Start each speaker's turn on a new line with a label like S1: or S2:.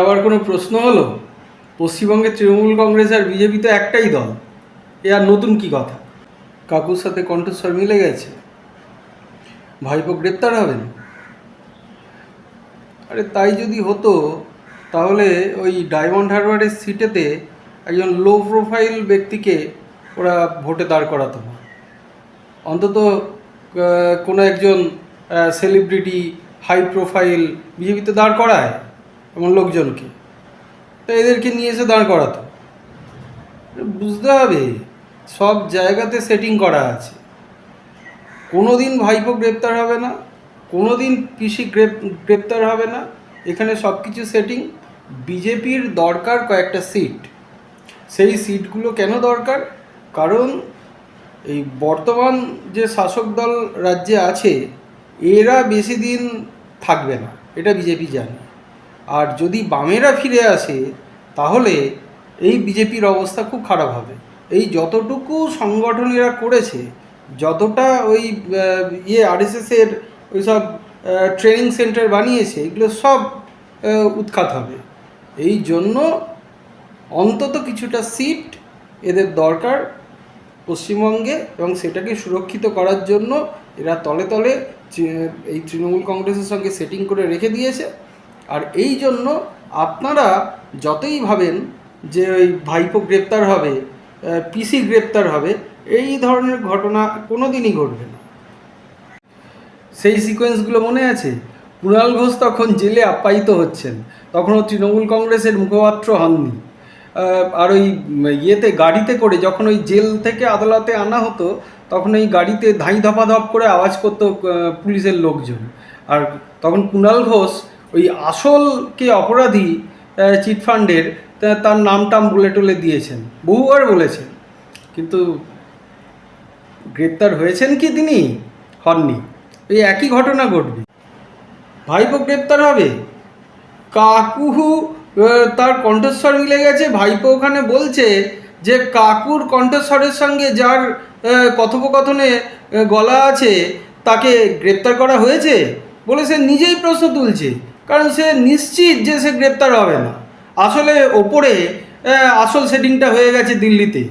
S1: আবার কোনো প্রশ্ন হলো? পশ্চিমবঙ্গের তৃণমূল কংগ্রেস আর বিজেপি তো একটাই দল। এ আর নতুন কি কথা? কাকুর সাথে কণ্ঠস্বর মিলে গেছে। ভাইপো গ্রেপ্তার হবেন? আরে তাই যদি হতো, তাহলে ওই ডায়মন্ড হারবারের সিটেতে একজন লো প্রোফাইল ব্যক্তিকে ওরা ভোটে দাঁড় করাতো। না অন্তত কোনো একজন সেলিব্রিটি, হাই প্রোফাইল বিজেপিতে দাঁড় করায়। এমন লোকজনকে। তা এদেরকে নিয়ে এসে দাঁড় করাতো। বুঝতে হবে, সব জায়গাতে সেটিং করা আছে। কোনো দিন ভাইপো গ্রেপ্তার হবে না কোনো দিন পিসি গ্রেপ, গ্রেপ্তার হবে না। এখানে সব কিছু সেটিং বিজেপির দরকার কয়েকটা সিট সেই সিটগুলো কেন দরকার? কারণ এই বর্তমান যে শাসক দল রাজ্যে আছে, এরা বেশি দিন থাকবে না। এটা বিজেপি জানে। আর যদি বামেরা ফিরে আসে, তাহলে এই বিজেপির অবস্থা খুব খারাপ হবে। এই যতটুকু সংগঠন এরা করেছে, যতটা ওই ইয়ে আরএসএসের ওই সব ট্রেনিং সেন্টার বানিয়েছে, এগুলো সব উৎখাত হবে। এই জন্য অন্তত কিছুটা সিট এদের দরকার পশ্চিমবঙ্গে এবং সেটাকে সুরক্ষিত করার জন্য। এরা তলে তলে এই তৃণমূল কংগ্রেসের সঙ্গে সেটিং করে রেখে দিয়েছে। আর এই জন্য আপনারা যতই ভাবেন যে ওই ভাইপো গ্রেপ্তার হবে পিসি গ্রেপ্তার হবে, এই ধরনের ঘটনা কোনো দিনই ঘটবে না। সেই সিকোয়েন্সগুলো মনে আছে? কুণাল ঘোষ তখন জেলে আপ্যায়িত হচ্ছেন। তখনও তৃণমূল কংগ্রেসের মুখপাত্র হননি। আর ওই ইয়েতে, গাড়িতে করে যখন ওই জেল থেকে আদালতে আনা হতো, তখন ওই গাড়িতে ধাই ধপাধপ করে আওয়াজ করতো পুলিশের লোকজন। আর তখন কুণাল ঘোষ ওই আসল কে অপরাধী চিটফান্ডের তার নাম টাম বলে টলে দিয়েছেন। বহুবার বলেছেন। কিন্তু গ্রেপ্তার হয়েছেন কি তিনি? হননি। এই একই ঘটনা ঘটবে। ভাইপো গ্রেপ্তার হবে? কাকুহু তার কণ্ঠস্বর মিলে গেছে। ভাইপো ওখানে বলছে যে কাকুর কণ্ঠস্বরের সঙ্গে যার কথোপকথনে গলা আছে, তাকে গ্রেপ্তার করা হয়েছে? বলে সে নিজেই প্রশ্ন তুলছে, কারণ সে নিশ্চিত যে সে গ্রেপ্তার হবে না। আসলে ওপরে আসল সেটিংটা হয়ে গেছে দিল্লিতে।